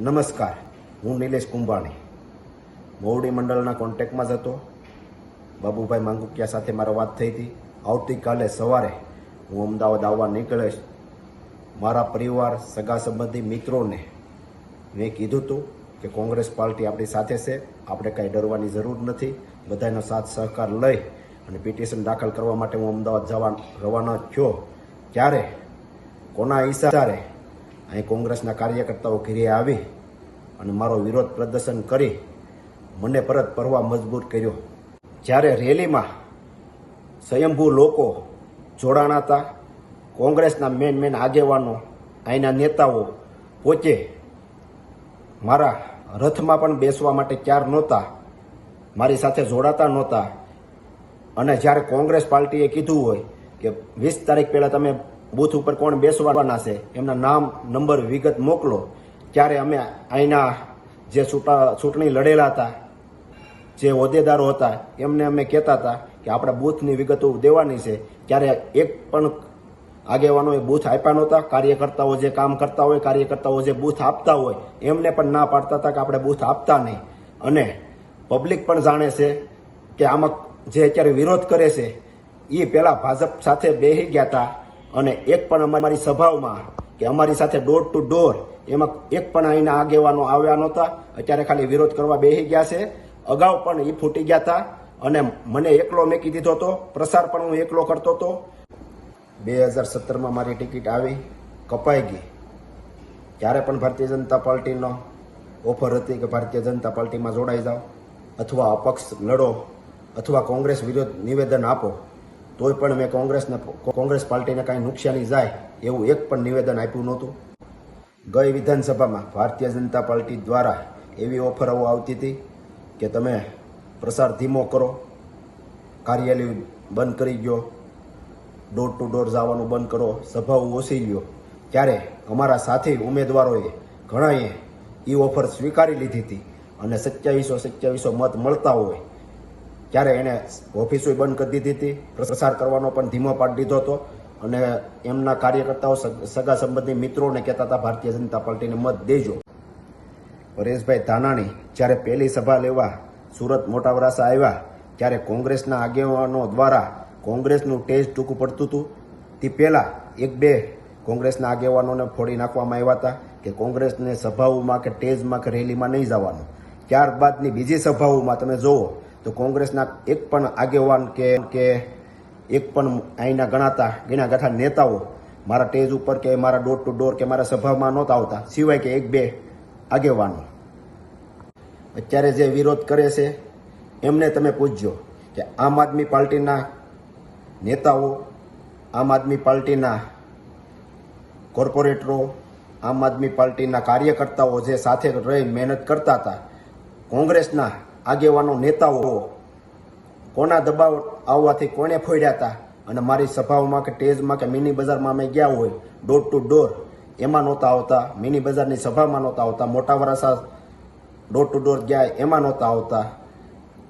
નમસ્કાર, હું નિલેશ કુંભાણી. મોવડી મંડળના કોન્ટેક્ટમાં જ હતો. બાબુભાઈ માંગુકિયા સાથે મારો વાત થઈ હતી. આવતીકાલે સવારે હું અમદાવાદ આવવા નીકળીશ. મારા પરિવાર, સગા સંબંધી મિત્રોને મેં કીધું હતું કે કોંગ્રેસ પાર્ટી આપણી સાથે છે. આપણે કાંઈ ડરવાની જરૂર નથી. બધાનો સાથ સહકાર લઈ અને પિટિશન દાખલ કરવા માટે હું અમદાવાદ જવા રવાના થયો. ત્યારે કોના ઈશારે અહીં કોંગ્રેસના કાર્યકર્તાઓ ઘેરે આવી અને મારો વિરોધ પ્રદર્શન કરી મને પરત ફરવા મજબૂર કર્યો. જ્યારે રેલીમાં સ્વયંભૂ લોકો જોડાણા હતા, કોંગ્રેસના મેન મેન આગેવાનો, અહીંના નેતાઓ પોતે મારા રથમાં પણ બેસવા માટે ક્યાર નહોતા, મારી સાથે જોડાતા નહોતા. અને જ્યારે કોંગ્રેસ પાર્ટીએ કીધું હોય કે વીસ તારીખ પહેલાં તમે બૂથ ઉપર કોણ બેસવાના છે, એમના નામ, નંબર, વિગત મોકલો. ત્યારે અમે અહીંના જે ચૂંટા ચૂંટણી લડેલા હતા, જે હોદ્દેદારો હતા, એમને અમે કહેતા હતા કે આપણે બૂથની વિગતો દેવાની છે. ત્યારે એક પણ આગેવાનોએ બૂથ આપ્યા નહોતા. કાર્યકર્તાઓ જે કામ કરતા હોય, કાર્યકર્તાઓ જે બૂથ આપતા હોય, એમને પણ ના પાડતા હતા કે આપણે બૂથ આપતા નહીં. અને પબ્લિક પણ જાણે છે કે આમાં જે અત્યારે વિરોધ કરે છે એ પહેલાં ભાજપ સાથે બેસી ગયા હતા. અને એક પણ અમારી સભાઓમાં કે અમારી સાથે ડોર ટુ ડોર એમાં એક પણ અહીંના આગેવાનો આવ્યા નહોતા. અત્યારે ખાલી વિરોધ કરવા બેસી ગયા છે. અગાઉ પણ એ ફૂટી ગયા હતા અને મને એકલો મેકી દીધો હતો. પ્રસાર પણ હું એકલો કરતો હતો. બે હજાર સત્તરમાં મારી ટિકિટ આવી, કપાઈ ગઈ. ત્યારે પણ ભારતીય જનતા પાર્ટીનો ઓફર હતી કે ભારતીય જનતા પાર્ટીમાં જોડાઈ જાઓ અથવા અપક્ષ લડો અથવા કોંગ્રેસ વિરુદ્ધ નિવેદન આપો. તોય પણ મેં કોંગ્રેસને કોંગ્રેસ પાર્ટીને કાંઈ નુકસાની જાય એવું એક પણ નિવેદન આપ્યું નહોતું. ગઈ વિધાનસભામાં ભારતીય જનતા પાર્ટી દ્વારા એવી ઓફરો આવતી હતી કે તમે પ્રસાર ધીમો કરો, કાર્યાલય બંધ કરી ગયો ડોર ટુ ડોર જવાનું બંધ કરો સભાઓ ઓછી ગયો ત્યારે અમારા સાથી ઉમેદવારોએ ઘણાએ એ ઓફર સ્વીકારી લીધી હતી અને સત્યાવીસો સત્યાવીસો મત મળતા હોય ત્યારે એણે ઓફિસો બંધ કરી દીધી હતી. પ્રસાર કરવાનો પણ ધીમો પાડી દીધો હતો. અને એમના કાર્યકર્તાઓ સગા સંબંધી મિત્રોને કહેતા હતા, ભારતીય જનતા પાર્ટીને મત દેજો. પરેશભાઈ ધાનાણી જ્યારે પહેલી સભા લેવા સુરત મોટા વરાસા આવ્યા, ત્યારે કોંગ્રેસના આગેવાનો દ્વારા કોંગ્રેસનું ટેસ્ટ ટૂંકું પડતું હતું. તે પહેલાં એક બે કોંગ્રેસના આગેવાનોને ફોડી નાખવામાં આવ્યા હતા કે કોંગ્રેસને સભાઓમાં કે ટેજમાં કે રેલીમાં નહીં જવાનું. ત્યારબાદની બીજી સભાઓમાં તમે જુઓ તો કોંગ્રેસના એક પણ આગેવાન કે કે એક પણ અહીંના ગણાતા ગણા ગાંઠા નેતાઓ મારા ટેજ ઉપર કે મારા ડોર ટુ ડોર કે મારા સભામાં નહોતા આવતા. સિવાય કે એક બે આગેવાનો. અત્યારે જે વિરોધ કરે છે, એમને તમે પૂછજો કે આમ આદમી પાર્ટીના નેતાઓ, આમ આદમી પાર્ટીના કોર્પોરેટરો, આમ આદમી પાર્ટીના કાર્યકર્તાઓ જે સાથે રહી મહેનત કરતા હતા, કોંગ્રેસના આગેવાનો, નેતાઓ કોના દબાવ આવવાથી કોને ફોડ્યા હતા અને મારી સભાઓમાં કે ટેજમાં કે મિની બજારમાં અમે ગયા હોય ડોર ટુ ડોર એમાં નહોતા આવતા. મિની બજારની સભામાં નહોતા આવતા. મોટા વરાસા ડોર ટુ ડોર ગયા, એમાં નહોતા આવતા.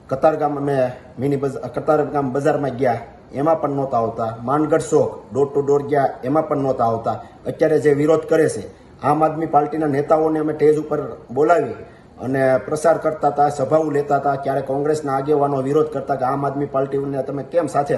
કતારગામ અમે મિની બજાર કતારગામ બજારમાં ગયા, એમાં પણ નહોતા આવતા. માનગઢ શોખ ડોર ટુ ડોર ગયા, એમાં પણ નહોતા આવતા. અત્યારે જે વિરોધ કરે છે, આમ આદમી પાર્ટીના નેતાઓને અમે ટેજ ઉપર બોલાવી અને પ્રસાર કરતા હતા, સભાઓ લેતા હતા ત્યારે કોંગ્રેસના આગેવાનો વિરોધ કરતા કે આમ આદમી પાર્ટીને તમે કેમ સાથે